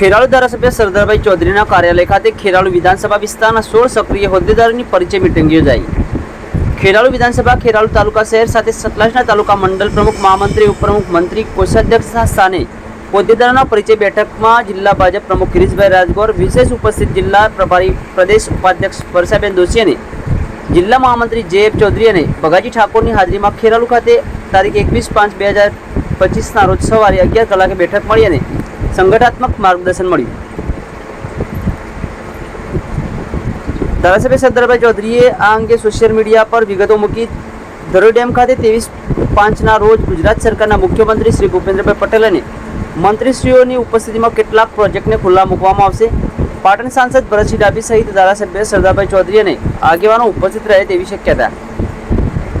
ખેરાલુ ધારાસભ્ય સરદારભાઈ ચૌધરીના કાર્યાલય ખાતે ખેરાલુ વિધાનસભા વિસ્તારના સોળ સક્રિય હોદ્દેદારોની પરિચય મિટિંગ યોજાઈ. ખેરાલુ વિધાનસભા ખેરાલુ તાલુકા શહેર સાથે સતલાજના તાલુકા મંડળ પ્રમુખ મહામંત્રી, ઉપપ્રમુખ મંત્રી, કોષાધ્યક્ષના સ્થાને હોદ્દેદારોના પરિચય બેઠકમાં જિલ્લા ભાજપ પ્રમુખ ગિરીશભાઈ રાજગોર, વિશેષ ઉપસ્થિત જિલ્લા પ્રભારી પ્રદેશ ઉપાધ્યક્ષ વર્ષાબેન દોશી અને જિલ્લા મહામંત્રી જે એફ ચૌધરી અને ભગાજી ઠાકોરની હાજરીમાં ખેરાલુ ખાતે તારીખ એકવીસ પાંચ બે હજાર પચીસના રોજ સવારે અગિયાર કલાકે બેઠક મળી અને સંગઠનાત્મક માર્ગદર્શન મળ્યું. ધારાસભ્ય સરદારભાઈ ચૌધરીએ આ અંગે સોશિયલ મીડિયા પર વિગતો મૂકી ધરોઈ ડેમ ખાતે ત્રેવીસ પાંચના રોજ ગુજરાત સરકારના મુખ્યમંત્રી શ્રી ભૂપેન્દ્રભાઈ પટેલ અને મંત્રીશ્રીઓની ઉપસ્થિતિમાં કેટલાક પ્રોજેક્ટને ખુલ્લા મૂકવામાં આવશે. પાટણ સાંસદ ભરતસિંહ ડાભી સહિત ધારાસભ્ય સરદારભાઈ ચૌધરી અને આગેવાનો ઉપસ્થિત રહે તેવી શક્યતા.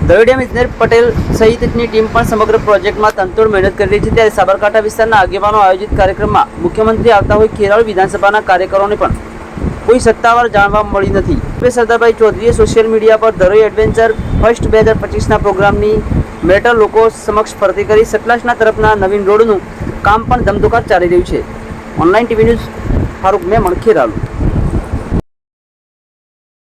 ડેમ ઇજનેર પટેલ સહિતની ટીમ પણ સમગ્ર પ્રોજેક્ટમાં તંતોડ મહેનત કરી રહી છે. ત્યારે સાબરકાંઠા વિસ્તારના આગેવાનો આયોજિત કાર્યક્રમમાં મુખ્યમંત્રી આવતા હોય ખેરાળ વિધાનસભાના કાર્યકરોને પણ કોઈ સત્તાવાર જાણવા મળી નથી. સરદારભાઈ ચૌધરીએ સોશિયલ મીડિયા પર ધરોઈ એડવેન્ચર ફર્સ્ટ બે હજાર પચીસના પ્રોગ્રામની મેટર લોકો સમક્ષ ફરતી કરી. સતલાસના તરફના નવીન રોડનું કામ પણ ધમધોકાર ચાલી રહ્યું છે. Online TV news Farooq Memon, Kheralu.